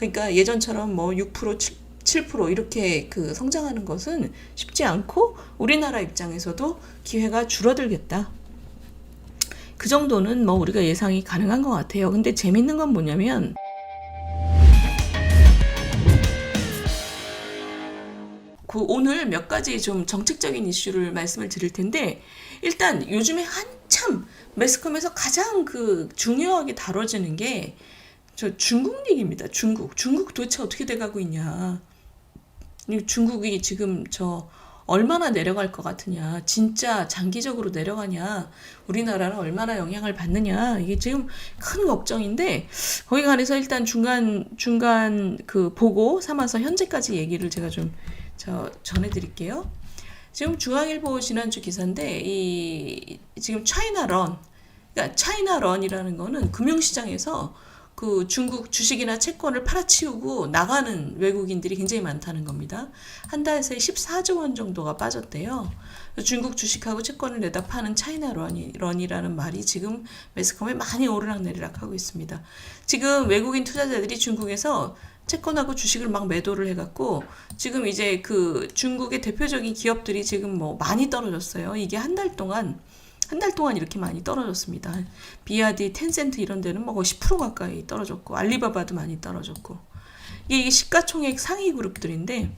그러니까 예전처럼 뭐 6%, 7, 7% 이렇게 그 성장하는 것은 쉽지 않고 우리나라 입장에서도 기회가 줄어들겠다. 그 정도는 뭐 우리가 예상이 가능한 것 같아요. 근데 재밌는 건 뭐냐면 그 오늘 몇 가지 좀 정책적인 이슈를 말씀을 드릴 텐데 일단 요즘에 한참 매스컴에서 가장 그 중요하게 다뤄지는 게 저 중국 얘기입니다. 중국. 중국 도대체 어떻게 돼가고 있냐. 이 중국이 지금 저 얼마나 내려갈 것 같으냐. 진짜 장기적으로 내려가냐. 우리나라는 얼마나 영향을 받느냐. 이게 지금 큰 걱정인데 거기 관해서 일단 중간 중간 그 보고 삼아서 현재까지 얘기를 제가 좀 저 전해드릴게요. 지금 중앙일보 지난주 기사인데 이 지금 차이나런 그러니까 차이나런이라는 거는 금융시장에서 그 중국 주식이나 채권을 팔아치우고 나가는 외국인들이 굉장히 많다는 겁니다. 한 달에 14조 원 정도가 빠졌대요. 중국 주식하고 채권을 내다 파는 차이나런이라는 말이 지금 매스컴에 많이 오르락내리락 하고 있습니다. 지금 외국인 투자자들이 중국에서 채권하고 주식을 막 매도를 해갖고 지금 이제 그 중국의 대표적인 기업들이 지금 뭐 많이 떨어졌어요. 이게 한 달 동안 한 달 동안 이렇게 많이 떨어졌습니다. 비아디, 텐센트 이런 데는 뭐10% 가까이 떨어졌고 알리바바도 많이 떨어졌고 이게 시가총액 상위 그룹들인데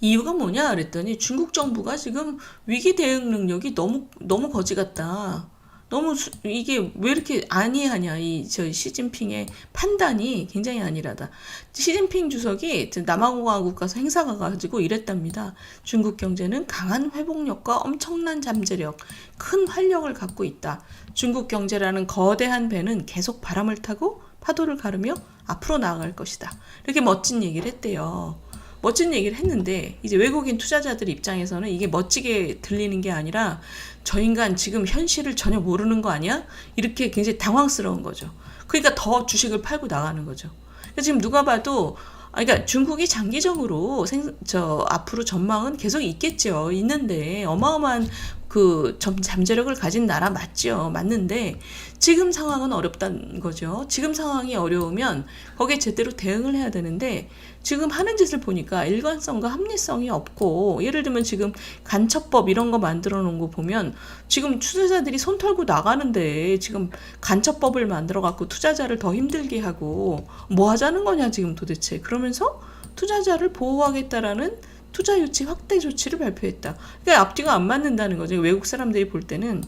이유가 뭐냐 그랬더니 중국 정부가 지금 위기 대응 능력이 너무 너무 거지 같다. 너무 수, 이게 왜 이렇게 안이하냐 이저 시진핑의 판단이 굉장히 안일하다. 시진핑 주석이 남아공화국 가서 행사 가 가지고 이랬답니다. 중국 경제는 강한 회복력과 엄청난 잠재력, 큰 활력을 갖고 있다. 중국 경제라는 거대한 배는 계속 바람을 타고 파도를 가르며 앞으로 나아갈 것이다. 이렇게 멋진 얘기를 했대요. 멋진 얘기를 했는데 이제 외국인 투자자들 입장에서는 이게 멋지게 들리는 게 아니라 저 인간 지금 현실을 전혀 모르는 거 아니야? 이렇게 굉장히 당황스러운 거죠. 그러니까 더 주식을 팔고 나가는 거죠. 그러니까 지금 누가 봐도 아, 그러니까 중국이 장기적으로 생, 저 앞으로 전망은 계속 있겠죠. 있는데 어마어마한 그 점, 잠재력을 가진 나라 맞죠. 맞는데 지금 상황은 어렵다는 거죠. 지금 상황이 어려우면 거기에 제대로 대응을 해야 되는데 지금 하는 짓을 보니까 일관성과 합리성이 없고 예를 들면 지금 간첩법 이런 거 만들어 놓은 거 보면 지금 투자자들이 손 털고 나가는데 지금 간첩법을 만들어 갖고 투자자를 더 힘들게 하고 뭐 하자는 거냐 지금 도대체 그러면서 투자자를 보호하겠다라는 투자 유치 확대 조치를 발표했다. 그러니까 앞뒤가 안 맞는다는 거죠. 외국 사람들이 볼 때는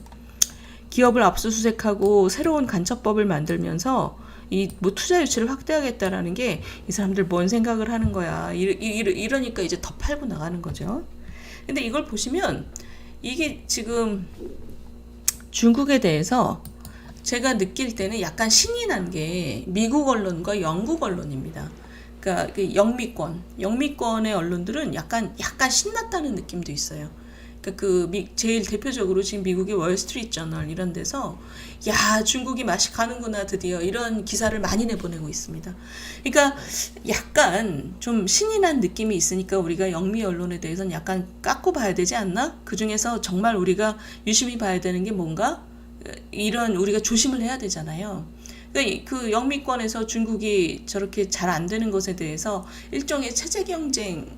기업을 압수수색하고 새로운 간첩법을 만들면서 이 뭐 투자 유치를 확대하겠다라는 게 이 사람들 뭔 생각을 하는 거야. 이러, 이러, 이러니까 이제 더 팔고 나가는 거죠. 근데 이걸 보시면 이게 지금 중국에 대해서 제가 느낄 때는 약간 신이 난 게 미국 언론과 영국 언론입니다. 그러니까 그 영미권, 영미권의 언론들은 약간 약간 신났다는 느낌도 있어요. 그러니까 그 미, 제일 대표적으로 지금 미국의 월스트리트 저널 이런 데서 야 중국이 맛이 가는구나 드디어 이런 기사를 많이 내보내고 있습니다. 그러니까 약간 좀 신이 난 느낌이 있으니까 우리가 영미 언론에 대해서는 약간 깎고 봐야 되지 않나? 그 중에서 정말 우리가 유심히 봐야 되는 게 뭔가 이런 우리가 조심을 해야 되잖아요. 그러니까 그 영미권에서 중국이 저렇게 잘 안 되는 것에 대해서 일종의 체제 경쟁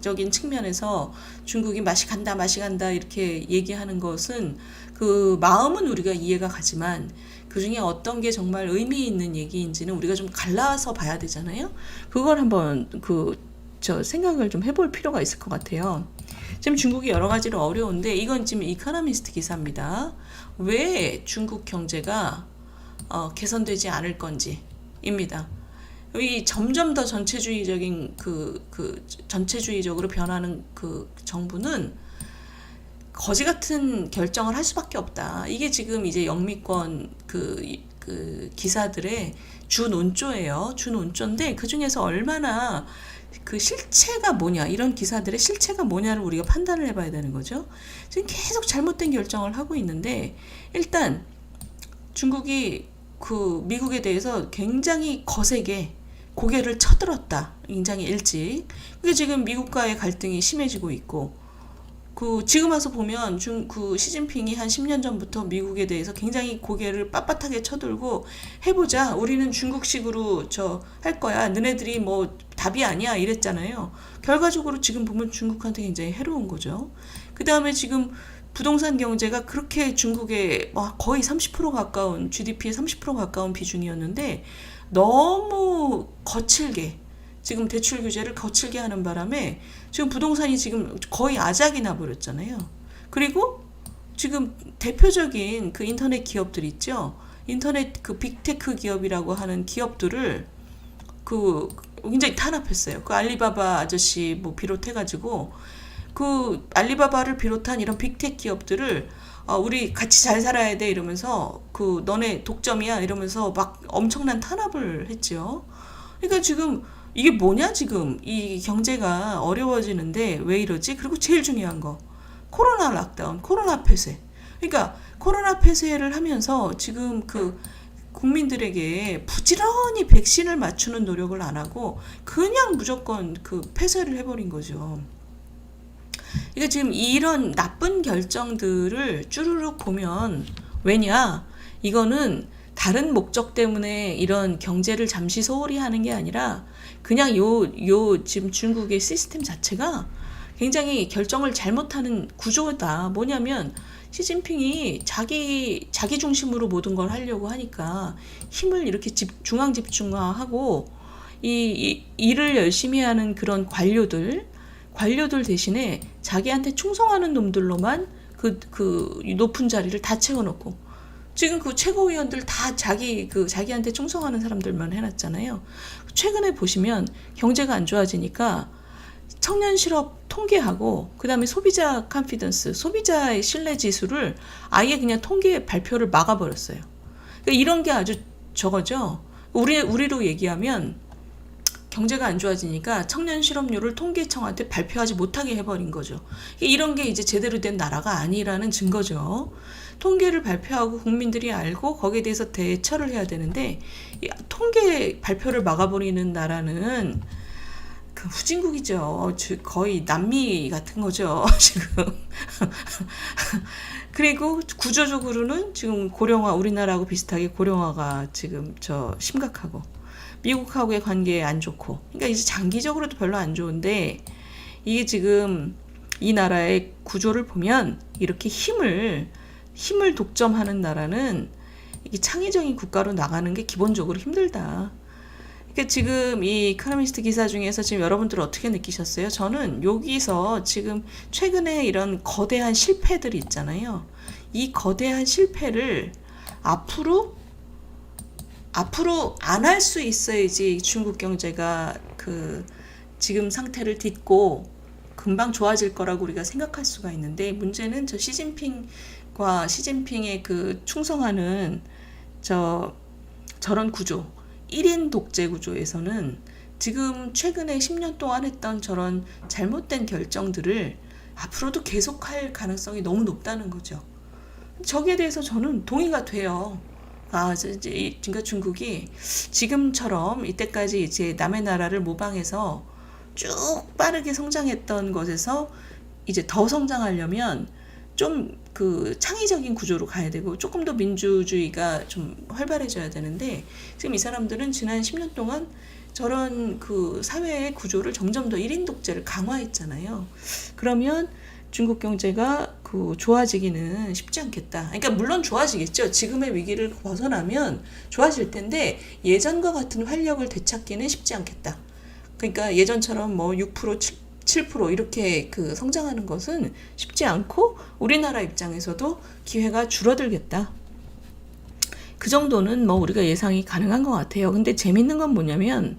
적인 측면에서 중국이 맛이 간다, 맛이 간다 이렇게 얘기하는 것은 그 마음은 우리가 이해가 가지만 그 중에 어떤 게 정말 의미 있는 얘기인지는 우리가 좀 갈라서 봐야 되잖아요. 그걸 한번 그 저 생각을 좀 해볼 필요가 있을 것 같아요. 지금 중국이 여러 가지로 어려운데 이건 지금 이카노미스트 기사입니다. 왜 중국 경제가 어, 개선되지 않을 건지입니다. 이 점점 더 전체주의적인 그, 그 전체주의적으로 변하는 그 정부는 거지 같은 결정을 할 수밖에 없다. 이게 지금 이제 영미권 그, 그 기사들의 주 논조예요. 주 논조인데 그 중에서 얼마나 그 실체가 뭐냐 이런 기사들의 실체가 뭐냐를 우리가 판단을 해봐야 되는 거죠. 지금 계속 잘못된 결정을 하고 있는데 일단 중국이 그 미국에 대해서 굉장히 거세게 고개를 쳐들었다. 굉장히 일찍. 그게 지금 미국과의 갈등이 심해지고 있고 그 지금 와서 보면 중 그 시진핑이 한 10년 전부터 미국에 대해서 굉장히 고개를 빳빳하게 쳐들고 해보자. 우리는 중국식으로 저 할 거야. 너네들이 뭐 답이 아니야. 이랬잖아요. 결과적으로 지금 보면 중국한테 굉장히 해로운 거죠. 그 다음에 지금 부동산 경제가 그렇게 중국의 와, 거의 30% 가까운 GDP의 30% 가까운 비중이었는데 너무 거칠게 지금 대출 규제를 거칠게 하는 바람에 지금 부동산이 지금 거의 아작이 나버렸잖아요. 그리고 지금 대표적인 그 인터넷 기업들 있죠. 인터넷 그 빅테크 기업이라고 하는 기업들을 그 굉장히 탄압했어요. 그 알리바바 아저씨 뭐 비롯해가지고 그 알리바바를 비롯한 이런 빅테크 기업들을 어, 우리 같이 잘 살아야 돼 이러면서 그 너네 독점이야 이러면서 막 엄청난 탄압을 했죠. 그러니까 지금 이게 뭐냐 지금 이 경제가 어려워지는데 왜 이러지? 그리고 제일 중요한 거 코로나 락다운, 코로나 폐쇄. 그러니까 코로나 폐쇄를 하면서 지금 그 국민들에게 부지런히 백신을 맞추는 노력을 안 하고 그냥 무조건 그 폐쇄를 해버린 거죠. 그러니까 지금 이런 나쁜 결정들을 쭈루룩 보면 왜냐? 이거는 다른 목적 때문에 이런 경제를 잠시 소홀히 하는 게 아니라 그냥 요, 요 지금 중국의 시스템 자체가 굉장히 결정을 잘못하는 구조다. 뭐냐면 시진핑이 자기 자기 중심으로 모든 걸 하려고 하니까 힘을 이렇게 집, 중앙 집중화하고 이, 이 일을 열심히 하는 그런 관료들 관료들 대신에 자기한테 충성하는 놈들로만 그, 그 높은 자리를 다 채워놓고 지금 그 최고위원들 다 자기 그 자기한테 충성하는 사람들만 해놨잖아요. 최근에 보시면 경제가 안 좋아지니까 청년 실업 통계하고 그다음에 소비자 컨피던스, 소비자의 신뢰 지수를 아예 그냥 통계 발표를 막아버렸어요. 그러니까 이런 게 아주 저거죠. 우리 우리로 얘기하면 경제가 안 좋아지니까 청년 실업률을 통계청한테 발표하지 못하게 해버린 거죠. 이런 게 이제 제대로 된 나라가 아니라는 증거죠. 통계를 발표하고 국민들이 알고 거기에 대해서 대처를 해야 되는데 통계 발표를 막아버리는 나라는 그 후진국이죠. 거의 남미 같은 거죠. 지금. 그리고 구조적으로는 지금 고령화 우리나라하고 비슷하게 고령화가 지금 저 심각하고 미국하고의 관계 안 좋고 그러니까 이제 장기적으로도 별로 안 좋은데 이게 지금 이 나라의 구조를 보면 이렇게 힘을 힘을 독점하는 나라는 이게 창의적인 국가로 나가는 게 기본적으로 힘들다. 그러니까 지금 이 이코노미스트 기사 중에서 지금 여러분들 어떻게 느끼셨어요? 저는 여기서 지금 최근에 이런 거대한 실패들이 있잖아요. 이 거대한 실패를 앞으로 앞으로 안 할 수 있어야지 중국 경제가 그 지금 상태를 딛고 금방 좋아질 거라고 우리가 생각할 수가 있는데 문제는 저 시진핑과 시진핑의 그 충성하는 저 저런 구조 1인 독재 구조에서는 지금 최근에 10년 동안 했던 저런 잘못된 결정들을 앞으로도 계속할 가능성이 너무 높다는 거죠. 저기에 대해서 저는 동의가 돼요. 아, 그러니까 중국이 지금처럼 이때까지 이제 남의 나라를 모방해서 쭉 빠르게 성장했던 것에서 이제 더 성장하려면 좀 그 창의적인 구조로 가야 되고 조금 더 민주주의가 좀 활발해져야 되는데 지금 이 사람들은 지난 10년 동안 저런 그 사회의 구조를 점점 더 1인 독재를 강화했잖아요. 그러면 중국 경제가 그 좋아지기는 쉽지 않겠다. 그러니까 물론 좋아지겠죠. 지금의 위기를 벗어나면 좋아질 텐데 예전과 같은 활력을 되찾기는 쉽지 않겠다. 그러니까 예전처럼 뭐 6% 7, 7% 이렇게 그 성장하는 것은 쉽지 않고 우리나라 입장에서도 기회가 줄어들겠다. 그 정도는 뭐 우리가 예상이 가능한 것 같아요. 근데 재밌는 건 뭐냐면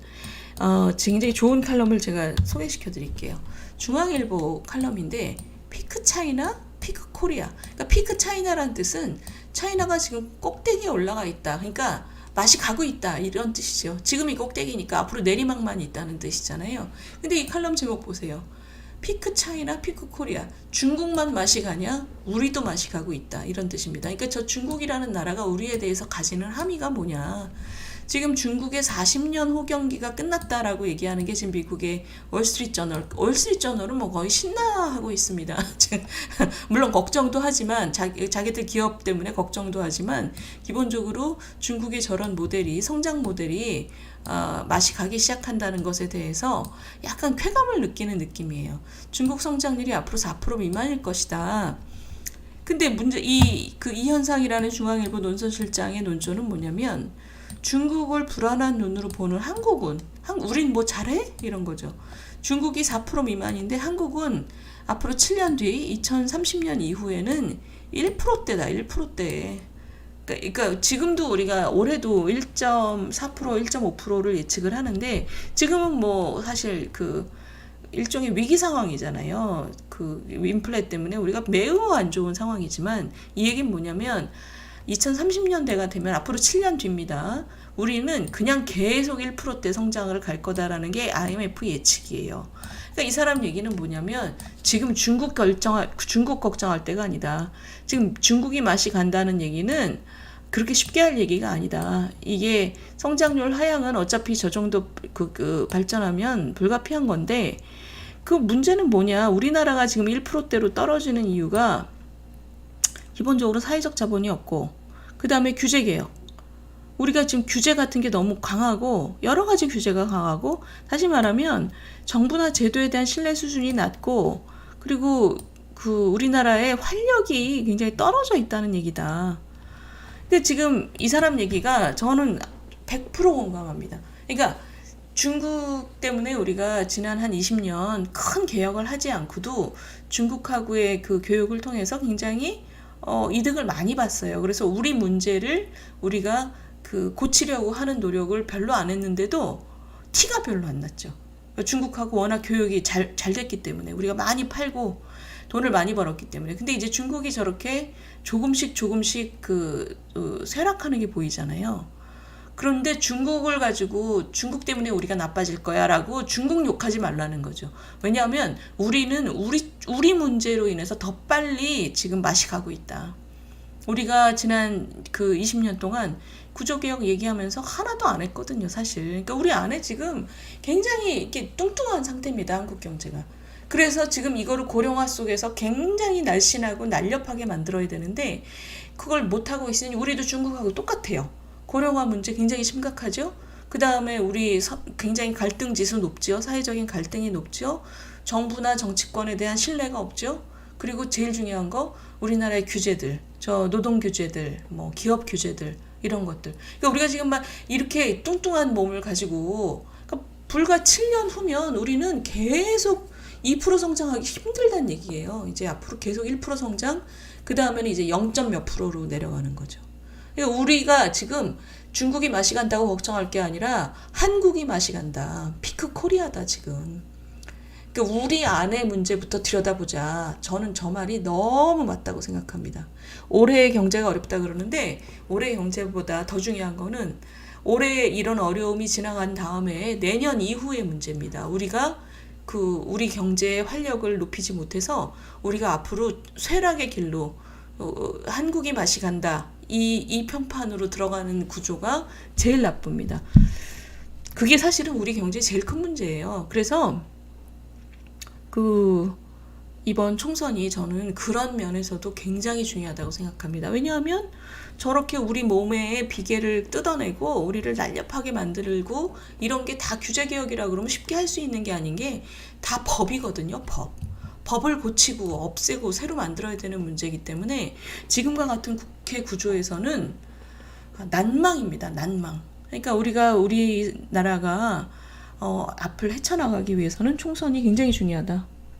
어, 굉장히 좋은 칼럼을 제가 소개시켜 드릴게요. 중앙일보 칼럼인데 피크 차이나 피크 코리아. 그러니까 피크 차이나라는 뜻은 차이나가 지금 꼭대기에 올라가 있다. 그러니까 맛이 가고 있다. 이런 뜻이죠. 지금이 꼭대기니까 앞으로 내리막만 있다는 뜻이잖아요. 근데 이 칼럼 제목 보세요. 피크 차이나 피크 코리아. 중국만 맛이 가냐? 우리도 맛이 가고 있다. 이런 뜻입니다. 그러니까 저 중국이라는 나라가 우리에 대해서 가지는 함의가 뭐냐? 지금 중국의 40년 호경기가 끝났다라고 얘기하는 게 지금 미국의 월스트리트 저널. 월스트리트 저널은 뭐 거의 신나하고 있습니다. 물론 걱정도 하지만 자기, 자기들 기업 때문에 걱정도 하지만 기본적으로 중국의 저런 모델이 성장 모델이 어, 맛이 가기 시작한다는 것에 대해서 약간 쾌감을 느끼는 느낌이에요. 중국 성장률이 앞으로 4% 미만일 것이다. 근데 문제 이 그 이현상이라는 중앙일보 논설실장의 논조는 뭐냐면 중국을 불안한 눈으로 보는 한국은 한 우린 뭐 잘해 이런 거죠. 중국이 4% 미만인데 한국은 앞으로 7년 뒤 2030년 이후에는 1%대다 1%대. 그러니까, 그러니까 지금도 우리가 올해도 1.4% 1.5%를 예측을 하는데 지금은 뭐 사실 그 일종의 위기 상황이잖아요. 그 인플레 때문에 우리가 매우 안 좋은 상황이지만 이 얘기는 뭐냐면 2030년대가 되면 앞으로 7년 뒤입니다. 우리는 그냥 계속 1%대 성장을 갈 거다라는 게 IMF 예측이에요. 그러니까 이 사람 얘기는 뭐냐면 지금 중국 결정할 중국 걱정할 때가 아니다. 지금 중국이 맛이 간다는 얘기는 그렇게 쉽게 할 얘기가 아니다. 이게 성장률 하향은 어차피 저 정도 그, 그 발전하면 불가피한 건데 그 문제는 뭐냐? 우리나라가 지금 1%대로 떨어지는 이유가 기본적으로 사회적 자본이 없고 그 다음에 규제 개혁. 우리가 지금 규제 같은 게 너무 강하고 여러 가지 규제가 강하고 다시 말하면 정부나 제도에 대한 신뢰 수준이 낮고 그리고 그 우리나라의 활력이 굉장히 떨어져 있다는 얘기다. 근데 지금 이 사람 얘기가 저는 100% 공감합니다. 그러니까 중국 때문에 우리가 지난 한 20년 큰 개혁을 하지 않고도 중국하고의 그 교육을 통해서 굉장히 어, 이득을 많이 봤어요. 그래서 우리 문제를 우리가 그 고치려고 하는 노력을 별로 안 했는데도 티가 별로 안 났죠. 중국하고 워낙 교육이 잘, 잘 됐기 때문에 우리가 많이 팔고 돈을 많이 벌었기 때문에. 근데 이제 중국이 저렇게 조금씩 조금씩 그 어, 쇠락하는 게 보이잖아요. 그런데 중국을 가지고 중국 때문에 우리가 나빠질 거야라고 중국 욕하지 말라는 거죠. 왜냐하면 우리는 우리 우리 문제로 인해서 더 빨리 지금 맛이 가고 있다. 우리가 지난 그 20년 동안 구조개혁 얘기하면서 하나도 안 했거든요, 사실. 그러니까 우리 안에 지금 굉장히 이렇게 뚱뚱한 상태입니다, 한국 경제가. 그래서 지금 이거를 고령화 속에서 굉장히 날씬하고 날렵하게 만들어야 되는데 그걸 못하고 있으니 우리도 중국하고 똑같아요. 고령화 문제 굉장히 심각하죠. 그 다음에 우리 서, 굉장히 갈등 지수 높죠. 사회적인 갈등이 높죠. 정부나 정치권에 대한 신뢰가 없죠. 그리고 제일 중요한 거 우리나라의 규제들, 저 노동 규제들, 뭐 기업 규제들 이런 것들. 그러니까 우리가 지금 막 이렇게 뚱뚱한 몸을 가지고 그러니까 불과 7년 후면 우리는 계속 2% 성장하기 힘들다는 얘기예요. 이제 앞으로 계속 1% 성장, 그 다음에는 이제 0. 몇 프로로 내려가는 거죠. 우리가 지금 중국이 맛이 간다고 걱정할 게 아니라 한국이 맛이 간다. 피크 코리아다 지금. 그러니까 우리 안의 문제부터 들여다보자. 저는 저 말이 너무 맞다고 생각합니다. 올해의 경제가 어렵다 그러는데 올해 경제보다 더 중요한 거는 올해 이런 어려움이 지나간 다음에 내년 이후의 문제입니다. 우리가 그 우리 경제의 활력을 높이지 못해서 우리가 앞으로 쇠락의 길로 어, 한국이 맛이 간다. 이, 이 평판으로 들어가는 구조가 제일 나쁩니다. 그게 사실은 우리 경제의 제일 큰 문제예요. 그래서 그 이번 총선이 저는 그런 면에서도 굉장히 중요하다고 생각합니다. 왜냐하면 저렇게 우리 몸의 비계를 뜯어내고 우리를 날렵하게 만들고 이런 게 다 규제 개혁이라 그러면 쉽게 할 수 있는 게 아닌 게 다 법이거든요. 법. 법을 고치고 없애고 새로 만들어야 되는 문제이기 때문에 지금과 같은 국회 구조에서는 난망입니다. 난망. 그러니까 우리가 우리나라가 어, 앞을 헤쳐나가기 위해서는 총선이 굉장히 중요하다.